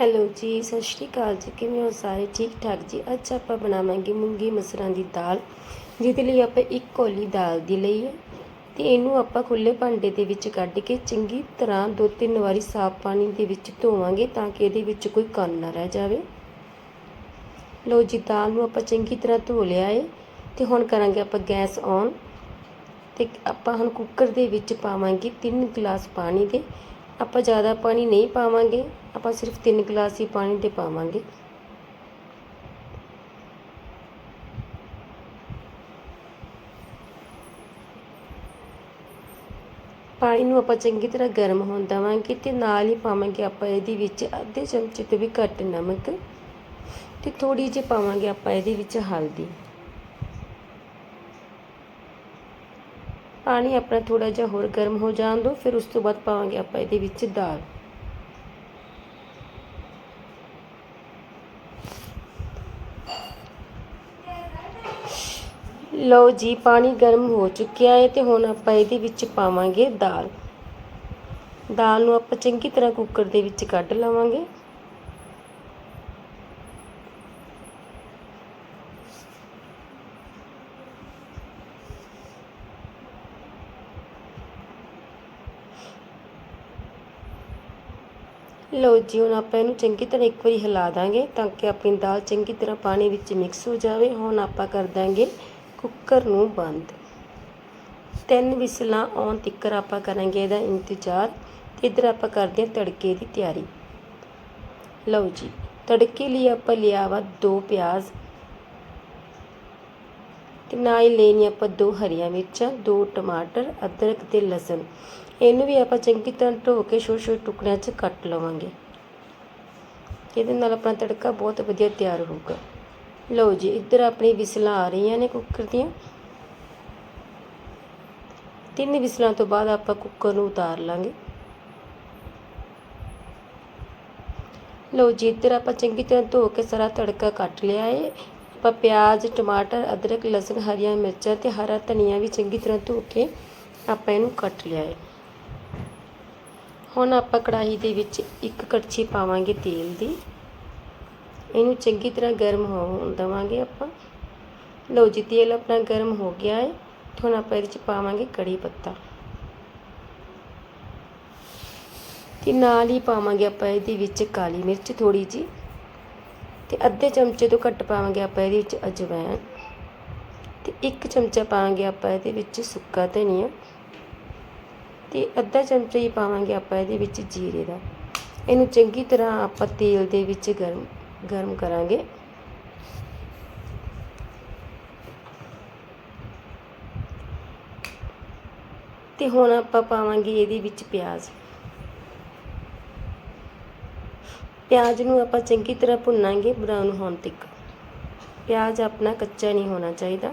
Hello ਜੀ, ਸਤਿ ਸ਼੍ਰੀ ਅਕਾਲ ਜੀ। ਕਿਵੇਂ ਹੋ ਸਾਰੇ? ਠੀਕ ਠਾਕ ਜੀ। ਅੱਜ ਆਪਾਂ ਬਣਾਵਾਂਗੇ ਮੂੰਗੀ ਮਸਰਾਂ ਦੀ ਦਾਲ, ਜਿਹਦੇ ਲਈ ਆਪਾਂ ਇੱਕ ਕੌਲੀ ਦਾਲ ਦੀ ਲਈ ਹੈ ਤੇ ਇਹਨੂੰ ਆਪਾਂ ਖੁੱਲੇ ਭਾਂਡੇ ਦੇ ਵਿੱਚ ਕੱਢ ਕੇ ਚੰਗੀ ਤਰ੍ਹਾਂ ਦੋ ਤਿੰਨ ਵਾਰੀ ਸਾਫ਼ ਪਾਣੀ ਦੇ ਵਿੱਚ ਧੋਵਾਂਗੇ ਤਾਂ ਕਿ ਇਹਦੇ ਵਿੱਚ ਕੋਈ ਕਣ ਨਾ ਰਹਿ ਜਾਵੇ। ਲੋ ਜੀ, ਦਾਲ ਨੂੰ ਆਪਾਂ ਚੰਗੀ ਤਰ੍ਹਾਂ ਧੋ ਲਿਆ ਹੈ ਤੇ ਹੁਣ ਕਰਾਂਗੇ ਆਪਾਂ ਗੈਸ ਔਨ ਤੇ ਆਪਾਂ ਹੁਣ ਕੁੱਕਰ ਦੇ ਵਿੱਚ ਪਾਵਾਂਗੇ 3 ਗਲਾਸ ਪਾਣੀ ਦੇ। ਆਪਾਂ ਜ਼ਿਆਦਾ ਪਾਣੀ ਨਹੀਂ ਪਾਵਾਂਗੇ। ਆਪਾਂ ਸਿਰਫ 3 ਗਲਾਸ ਹੀ ਪਾਣੀ ਦੇ ਪਾਵਾਂਗੇ। ਪਾਣੀ ਨੂੰ ਆਪਾਂ ਚੰਗੀ ਤਰ੍ਹਾਂ ਗਰਮ ਹੋਣ ਦੇਵਾਂਗੇ ਤੇ ਨਾਲ ਹੀ ਪਾਵਾਂਗੇ ਆਪਾਂ ਇਹਦੇ ਵਿੱਚ ਅੱਧੇ ਚਮਚੇ ਤੋਂ ਵੀ ਘੱਟ ਨਮਕ ਤੇ ਥੋੜੀ ਜਿਹੀ ਪਾਵਾਂਗੇ ਆਪਾਂ ਇਹਦੇ ਵਿੱਚ ਹਲਦੀ। ਪਾਣੀ ਆਪਣਾ ਥੋੜਾ ਜਿਹਾ ਹੋਰ ਗਰਮ ਹੋ ਜਾਣ ਦਿਓ ਫਿਰ ਉਸ ਤੋਂ ਬਾਅਦ ਪਾਵਾਂਗੇ ਆਪਾਂ ਇਹਦੇ ਵਿੱਚ ਦਾਲ। ਲਓ ਜੀ, ਪਾਣੀ ਗਰਮ ਹੋ ਚੁੱਕਿਆ ਹੈ ਤੇ ਹੁਣ ਆਪਾਂ ਇਹਦੇ ਵਿੱਚ ਪਾਵਾਂਗੇ ਦਾਲ। ਦਾਲ ਨੂੰ ਆਪਾਂ ਚੰਗੀ ਤਰ੍ਹਾਂ ਕੁੱਕਰ ਦੇ ਵਿੱਚ ਕੱਢ ਲਵਾਂਗੇ। ਲਓ ਜੀ, ਹੁਣ ਆਪਾਂ ਇਹਨੂੰ ਚੰਗੀ ਤਰ੍ਹਾਂ ਇੱਕ ਵਾਰੀ ਹਿਲਾ ਦਾਂਗੇ ਤਾਂ ਕਿ ਆਪਣੀ ਦਾਲ ਚੰਗੀ ਤਰ੍ਹਾਂ ਪਾਣੀ ਵਿੱਚ ਮਿਕਸ ਹੋ ਜਾਵੇ। ਹੁਣ ਆਪਾਂ ਕਰ ਦਾਂਗੇ ਕੁੱਕਰ ਨੂੰ ਬੰਦ। ਤਿੰਨ ਵਿਸਲਾਂ ਆਉਣ ਤੱਕ ਆਪਾਂ ਕਰਾਂਗੇ ਇਹਦਾ ਇੰਤਜ਼ਾਰ ਤੇ ਇਧਰ ਆਪਾਂ ਕਰਦੇ ਹਾਂ ਤੜਕੇ ਦੀ ਤਿਆਰੀ। ਲਓ ਜੀ, ਤੜਕੇ ਲਈ ਆਪਾਂ ਲਿਆ ਵਾ ਦੋ ਪਿਆਜ਼। ਤੇ ਨਾਲ ਹੀ ਲੈਣੀ ਆਪਾਂ ਦੋ ਹਰੀਆਂ ਮਿਰਚਾਂ, ਦੋ ਟਮਾਟਰ, ਅਦਰਕ ਤੇ ਲਸਣ। ਇਹਨੂੰ ਵੀ ਆਪਾਂ ਚੰਗੀ ਤਰ੍ਹਾਂ ਧੋ ਕੇ ਛੋਟੇ ਛੋਟੇ ਟੁਕੜਿਆਂ 'ਚ ਕੱਟ ਲਵਾਂਗੇ। ਇਹਦੇ ਨਾਲ ਆਪਣਾ ਤੜਕਾ ਬਹੁਤ ਵਧੀਆ ਤਿਆਰ ਹੋਊਗਾ। ਲਓ ਜੀ, ਇੱਧਰ ਆਪਣੀ ਵਿਸਲਾਂ ਆ ਰਹੀਆਂ ਨੇ ਕੁੱਕਰ ਦੀਆਂ। ਤਿੰਨ ਵਿਸਲਾਂ ਤੋਂ ਬਾਅਦ ਆਪਾਂ ਕੁੱਕਰ ਨੂੰ ਉਤਾਰ ਲਾਂਗੇ। ਲਓ ਜੀ, ਇੱਧਰ ਆਪਾਂ ਚੰਗੀ ਤਰ੍ਹਾਂ ਧੋ ਕੇ ਸਾਰਾ ਤੜਕਾ ਕੱਟ ਲਿਆ ਹੈ ਆਪਾਂ ਪਿਆਜ਼, ਟਮਾਟਰ, ਅਦਰਕ, ਲਸਣ, ਹਰੀਆਂ ਮਿਰਚਾਂ ਤੇ ਹਰਾ ਧਨੀਆ ਵੀ ਚੰਗੀ ਤਰ੍ਹਾਂ ਧੋ ਕੇ ਆਪਾਂ ਇਹਨੂੰ ਕੱਟ ਲਿਆ ਹੈ। ਹੁਣ ਆਪਾਂ ਕੜਾਹੀ ਦੇ ਵਿੱਚ ਇੱਕ ਕੜਛੀ ਪਾਵਾਂਗੇ ਤੇਲ ਦੀ। ਇਹਨੂੰ ਚੰਗੀ ਤਰ੍ਹਾਂ ਗਰਮ ਹੋਣ ਦੇਵਾਂਗੇ ਆਪਾਂ। ਲਓ ਜੀ, ਤੇਲ ਆਪਣਾ ਗਰਮ ਹੋ ਗਿਆ ਹੈ। ਹੁਣ ਆਪਾਂ ਇਹਦੇ ਵਿੱਚ ਪਾਵਾਂਗੇ ਕੜੀ ਪੱਤਾ। ਤੇ ਨਾਲ ਹੀ ਪਾਵਾਂਗੇ ਆਪਾਂ ਇਹਦੇ ਵਿੱਚ ਕਾਲੀ ਮਿਰਚ ਥੋੜੀ ਜੀ ਤੇ ਅੱਧੇ ਚਮਚੇ ਤੋਂ ਘੱਟ ਪਾਵਾਂਗੇ ਆਪਾਂ ਇਹਦੇ ਵਿੱਚ ਅਜਵਾਇਣ ਤੇ ਇੱਕ ਚਮਚਾ ਪਾਵਾਂਗੇ ਆਪਾਂ ਇਹਦੇ ਵਿੱਚ ਸੁੱਕਾ ਧਨੀਆ ਤੇ ਅੱਧਾ ਚਮਚਾ ਹੀ ਪਾਵਾਂਗੇ ਆਪਾਂ ਇਹਦੇ ਵਿੱਚ ਜੀਰੇ ਦਾ। ਇਹਨੂੰ ਚੰਗੀ ਤਰ੍ਹਾਂ ਆਪਾਂ ਤੇਲ ਦੇ ਵਿੱਚ ਗਰਮ ਗਰਮ ਕਰਾਂਗੇ। ਤੇ ਹੁਣ ਆਪਾਂ ਪਾਵਾਂਗੇ ਇਹਦੇ ਵਿੱਚ ਪਿਆਜ਼। ਪਿਆਜ਼ ਨੂੰ ਆਪਾਂ ਚੰਗੀ ਤਰ੍ਹਾਂ ਭੁੰਨਾਂਗੇ ਬਰਾਊਨ ਹੋਣ ਤੱਕ ਪਿਆਜ਼ ਆਪਣਾ ਕੱਚਾ ਨਹੀਂ ਹੋਣਾ ਚਾਹੀਦਾ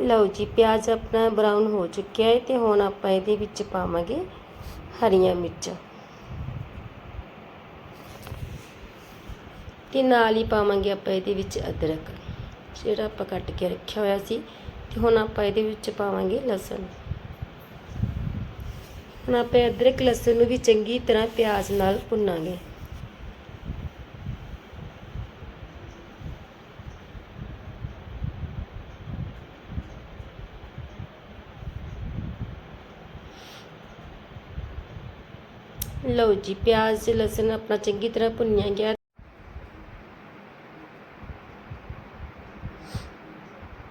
ਲਓ ਜੀ ਪਿਆਜ਼ ਆਪਣਾ ਬਰਾਊਨ ਹੋ ਚੁੱਕਿਆ ਹੈ ਤੇ ਹੁਣ ਆਪਾਂ ਇਹਦੇ ਵਿੱਚ ਪਾਵਾਂਗੇ ਹਰੀਆਂ ਮਿਰਚਾਂ ਤੇ ਨਾਲ ਹੀ ਪਾਵਾਂਗੇ ਆਪਾਂ ਇਹਦੇ ਵਿੱਚ ਅਦਰਕ ਜਿਹੜਾ ਆਪਾਂ ਕੱਟ ਕੇ ਰੱਖਿਆ ਹੋਇਆ ਸੀ ਤੇ ਹੁਣ ਆਪਾਂ ਇਹਦੇ ਵਿੱਚ ਪਾਵਾਂਗੇ ਲਸਣ। ਹੁਣ ਆਪਾਂ ਅਦਰਕ ਲਸਣ ਨੂੰ ਵੀ ਚੰਗੀ ਤਰ੍ਹਾਂ ਪਿਆਜ਼ ਨਾਲ ਭੁੰਨਾਂਗੇ। ਲਓ ਜੀ, ਪਿਆਜ਼, ਲਸਣ ਆਪਣਾ ਚੰਗੀ ਤਰ੍ਹਾਂ ਭੁੰਨਿਆ ਗਿਆ।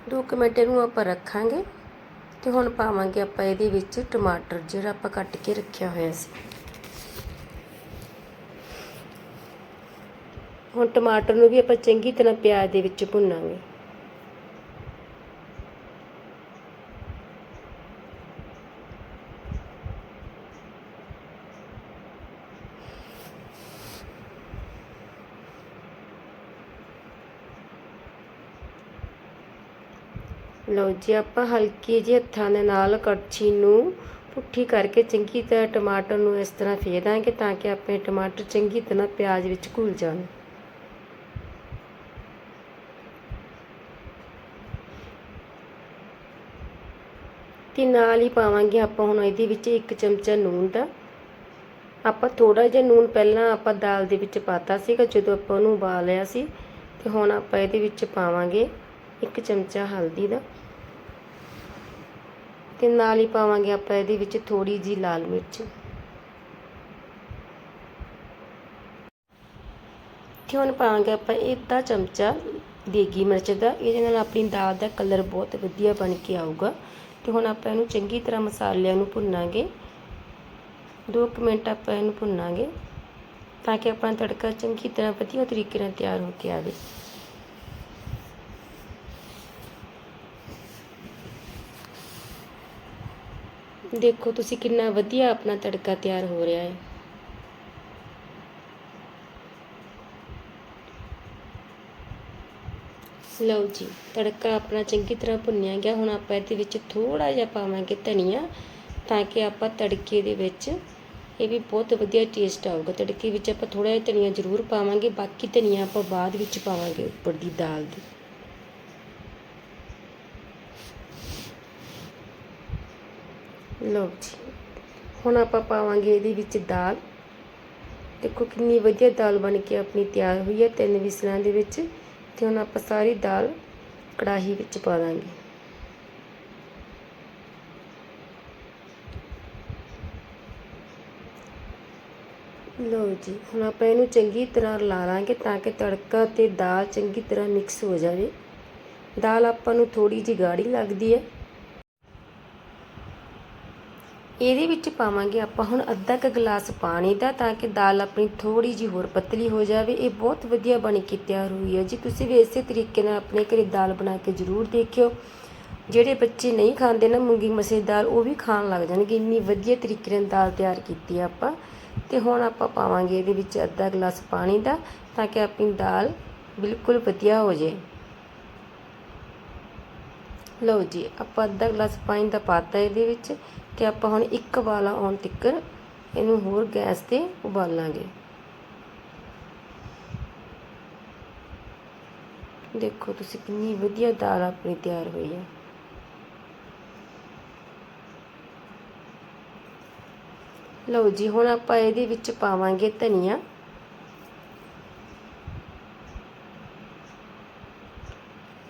ਦੋ ਕੁ ਮਿੰਟ ਇਹਨੂੰ ਆਪਾਂ ਰੱਖਾਂਗੇ ਤੇ ਹੁਣ ਪਾਵਾਂਗੇ ਆਪਾਂ ਇਹਦੇ ਵਿੱਚ ਟਮਾਟਰ, ਜਿਹੜਾ ਆਪਾਂ ਕੱਟ ਕੇ ਰੱਖਿਆ ਹੋਇਆ ਸੀ। ਹੁਣ ਟਮਾਟਰ ਨੂੰ ਵੀ ਆਪਾਂ ਚੰਗੀ ਤਰ੍ਹਾਂ ਪਿਆਜ਼ ਦੇ ਵਿੱਚ ਭੁੰਨਾਂਗੇ। ਲਓ ਜੀ, ਆਪਾਂ ਹਲਕੀ ਜਿਹੇ ਹੱਥਾਂ ਦੇ ਨਾਲ ਕੜਛੀ ਨੂੰ ਪੁੱਠੀ ਕਰਕੇ ਚੰਗੀ ਤਰ੍ਹਾਂ ਟਮਾਟਰ ਨੂੰ ਇਸ ਤਰ੍ਹਾਂ ਫੇਰ ਦਾਂਗੇ ਤਾਂ ਕਿ ਆਪਣੇ ਟਮਾਟਰ ਚੰਗੀ ਤਰ੍ਹਾਂ ਪਿਆਜ਼ ਵਿੱਚ ਘੁਲ ਜਾਣ। ਤੇ ਨਾਲ ਹੀ ਪਾਵਾਂਗੇ ਆਪਾਂ ਹੁਣ ਇਹਦੇ ਵਿੱਚ ਇੱਕ ਚਮਚਾ ਨੂਨ ਦਾ। ਆਪਾਂ ਥੋੜਾ ਜਿਹਾ ਨੂਨ ਪਹਿਲਾਂ ਆਪਾਂ ਦਾਲ ਦੇ ਵਿੱਚ ਪਾਤਾ ਸੀਗਾ, ਜਦੋਂ ਆਪਾਂ ਉਹਨੂੰ ਉਬਾਲਿਆ ਸੀ, ਤੇ ਹੁਣ ਆਪਾਂ ਇਹਦੇ ਵਿੱਚ ਪਾਵਾਂਗੇ ਇੱਕ ਚਮਚਾ ਹਲਦੀ ਦਾ। ਤੇ ਨਾਲ ਹੀ ਪਾਵਾਂਗੇ ਆਪਾਂ ਇਹਦੇ ਵਿੱਚ ਥੋੜੀ ਜੀ ਲਾਲ ਮਿਰਚ। ਤੇ ਹੁਣ ਪਾਵਾਂਗੇ ਆਪਾਂ ਅੱਧਾ ਚਮਚਾ ਦੇਗੀ ਮਿਰਚ ਦਾ। ਇਹਦੇ ਨਾਲ ਆਪਣੀ ਦਾਲ ਦਾ ਕਲਰ ਬਹੁਤ ਵਧੀਆ ਬਣ ਕੇ ਆਊਗਾ। ਤੇ ਹੁਣ ਆਪਾਂ ਇਹਨੂੰ ਚੰਗੀ ਤਰ੍ਹਾਂ ਮਸਾਲਿਆਂ ਨੂੰ ਭੁੰਨਾਂਗੇ। 2 ਮਿੰਟ ਆਪਾਂ ਇਹਨੂੰ ਭੁੰਨਾਂਗੇ ਤਾਂ ਕਿ ਆਪਣਾ ਤੜਕਾ ਚੰਗੀ ਤਰ੍ਹਾਂ ਵਧੀਆ ਤਰੀਕੇ ਨਾਲ ਤਿਆਰ ਹੋ ਕੇ ਆਵੇ। ਦੇਖੋ ਤੁਸੀਂ ਕਿੰਨਾ ਵਧੀਆ ਆਪਣਾ ਤੜਕਾ ਤਿਆਰ ਹੋ ਰਿਹਾ ਹੈ। ਲਓ ਜੀ, ਤੜਕਾ ਆਪਣਾ ਚੰਗੀ ਤਰ੍ਹਾਂ ਭੁੰਨਿਆ ਗਿਆ। ਹੁਣ ਆਪਾਂ ਇਹਦੇ ਵਿੱਚ ਥੋੜਾ ਜਿਹਾ ਪਾਵਾਂਗੇ ਧਨੀਆ, ਤਾਂ ਕਿ ਆਪਾਂ ਤੜਕੇ ਦੇ ਵਿੱਚ ਇਹ ਵੀ ਬਹੁਤ ਵਧੀਆ ਟੇਸਟ ਆਊਗਾ। ਤੜਕੇ ਵਿੱਚ ਆਪਾਂ ਥੋੜਾ ਜਿਹਾ ਧਨੀਆ ਜ਼ਰੂਰ ਪਾਵਾਂਗੇ, ਬਾਕੀ ਧਨੀਆ ਆਪਾਂ ਬਾਅਦ ਵਿੱਚ ਪਾਵਾਂਗੇ ਉੱਪਰ ਦੀ ਦਾਲ ਦੀ। ਲਓ ਜੀ। ਹੁਣ ਆਪਾਂ ਪਾਵਾਂਗੇ ਇਹਦੇ ਵਿੱਚ ਦਾਲ। ਦੇਖੋ ਕਿੰਨੀ ਵਧੀਆ ਦਾਲ ਬਣ ਕੇ ਆਪਣੀ ਤਿਆਰ ਹੋਈ ਹੈ ਤਿੰਨ ਵਿਸਲਾਂ ਦੇ ਵਿੱਚ। ਤੇ ਹੁਣ ਆਪਾਂ ਸਾਰੀ ਦਾਲ ਕੜਾਹੀ ਵਿੱਚ ਪਾ ਦਾਂਗੇ। ਲਓ ਜੀ, ਹੁਣ ਆਪਾਂ ਇਹਨੂੰ ਚੰਗੀ ਤਰ੍ਹਾਂ ਲਾ ਲਾਂਗੇ ਤਾਂ ਕਿ ਤੜਕਾ ਤੇ ਦਾਲ ਚੰਗੀ ਤਰ੍ਹਾਂ ਮਿਕਸ ਹੋ ਜਾਵੇ। ਦਾਲ ਆਪਾਂ ਨੂੰ ਥੋੜੀ ਜਿਹੀ ਗਾੜੀ ਲੱਗਦੀ ਹੈ। ਇਹਦੇ ਵਿੱਚ ਪਾਵਾਂਗੇ ਆਪਾਂ ਹੁਣ ਅੱਧਾ ਕ ਗਲਾਸ ਪਾਣੀ ਦਾ ਤਾਂ ਕਿ ਦਾਲ ਆਪਣੀ ਥੋੜੀ ਜਿਹੀ ਹੋਰ ਪਤਲੀ ਹੋ ਜਾਵੇ। ਇਹ ਬਹੁਤ ਵਧੀਆ ਬਣ ਕੇ ਤਿਆਰ ਹੋਈ ਹੈ ਜੀ। ਤੁਸੀਂ ਵੀ ਇਸੇ ਤਰੀਕੇ ਨਾਲ ਆਪਣੇ ਘਰੇ ਦਾਲ ਬਣਾ ਕੇ ਜ਼ਰੂਰ ਦੇਖਿਓ। ਜਿਹੜੇ ਬੱਚੇ ਨਹੀਂ ਖਾਂਦੇ ਨਾ ਮੂੰਗੀ ਮਸੇ ਦਾਲ, ਉਹ ਵੀ ਖਾਣ ਲੱਗ ਜਾਣਗੇ। ਇੰਨੀ ਵਧੀਆ ਤਰੀਕੇ ਨਾਲ ਦਾਲ ਤਿਆਰ ਕੀਤੀ ਆ ਆਪਾਂ। ਤੇ ਹੁਣ ਆਪਾਂ ਪਾਵਾਂਗੇ ਇਹਦੇ ਵਿੱਚ ਅੱਧਾ ਗਲਾਸ ਪਾਣੀ ਦਾ ਤਾਂ ਕਿ ਆਪਣੀ ਦਾਲ ਬਿਲਕੁਲ ਵਧੀਆ ਹੋ ਜਾਏ। ਲਓ ਜੀ, ਆਪਾਂ ਅੱਧਾ ਗਲਾਸ ਪਾਣੀ ਦਾ ਪਾਤਾ ਇਹਦੇ ਵਿੱਚ ਤੇ ਆਪਾਂ ਹੁਣ ਇੱਕ ਵਾਲਾ ਆਉਣ ਤੱਕ ਇਹਨੂੰ ਹੋਰ ਗੈਸ ਤੇ ਉਬਾਲਾਂਗੇ। ਦੇਖੋ ਤੁਸੀਂ ਕਿੰਨੀ ਵਧੀਆ ਦਾਲ ਆਪਣੀ ਤਿਆਰ ਹੋਈ ਹੈ। ਲਓ ਜੀ, ਹੁਣ ਆਪਾਂ ਇਹਦੇ ਵਿੱਚ ਪਾਵਾਂਗੇ ਧਨੀਆ।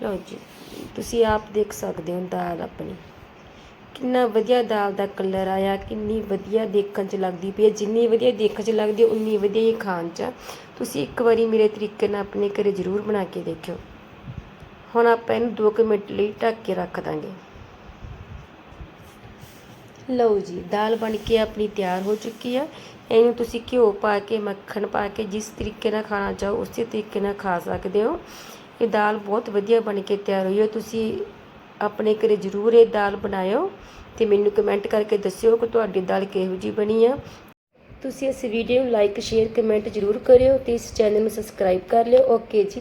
ਲਓ ਜੀ, ਤੁਸੀਂ ਆਪ ਦੇਖ ਸਕਦੇ ਹੋ ਦਾਲ ਆਪਣੀ। ਕਿੰਨਾ ਵਧੀਆ ਦਾਲ ਦਾ ਕਲਰ ਆਇਆ, ਕਿੰਨੀ ਵਧੀਆ ਦੇਖਣ 'ਚ ਲੱਗਦੀ ਪਈ ਹੈ। ਜਿੰਨੀ ਵਧੀਆ ਦੇਖਣ 'ਚ ਲੱਗਦੀ, ਉਨੀ ਵਧੀਆ ਹੀ ਖਾਣ 'ਚ ਤੁਸੀਂ ਇੱਕ ਵਾਰੀ ਮੇਰੇ ਤਰੀਕੇ ਨਾਲ ਆਪਣੇ ਘਰੇ ਜ਼ਰੂਰ ਬਣਾ ਕੇ ਦੇਖਿਓ। ਹੁਣ ਆਪਾਂ ਇਹਨੂੰ 2 ਮਿੰਟ ਲਈ ਢੱਕ ਕੇ ਰੱਖ ਦਾਂਗੇ। ਲਓ ਜੀ, ਦਾਲ ਬਣ ਕੇ ਆਪਣੀ ਤਿਆਰ ਹੋ ਚੁੱਕੀ ਆ। ਇਹਨੂੰ ਤੁਸੀਂ ਘਿਓ ਪਾ ਕੇ, ਮੱਖਣ ਪਾ ਕੇ ਜਿਸ ਤਰੀਕੇ ਨਾਲ ਖਾਣਾ ਚਾਹੋ, ਉਸੇ ਤਰੀਕੇ ਨਾਲ ਖਾ ਸਕਦੇ ਹੋ। ਇਹ ਦਾਲ ਬਹੁਤ ਵਧੀਆ ਬਣ ਕੇ ਤਿਆਰ ਹੋਈ ਹੈ। ਤੁਸੀਂ ਆਪਣੇ ਘਰੇ ਜ਼ਰੂਰ ਇਹ ਦਾਲ ਬਣਾਇਓ ਤੇ ਮੈਨੂੰ ਕਮੈਂਟ ਕਰਕੇ ਦੱਸਿਓ ਕਿ ਤੁਹਾਡੀ ਦਾਲ ਕਿਹੋ ਜੀ ਬਣੀ ਆ। ਤੁਸੀਂ ਇਸ ਵੀਡੀਓ ਨੂੰ ਲਾਈਕ, ਸ਼ੇਅਰ, ਕਮੈਂਟ ਜ਼ਰੂਰ ਕਰਿਓ ਤੇ ਇਸ ਚੈਨਲ ਨੂੰ ਸਬਸਕ੍ਰਾਈਬ ਕਰ ਲਿਓ। ਓਕੇ ਜੀ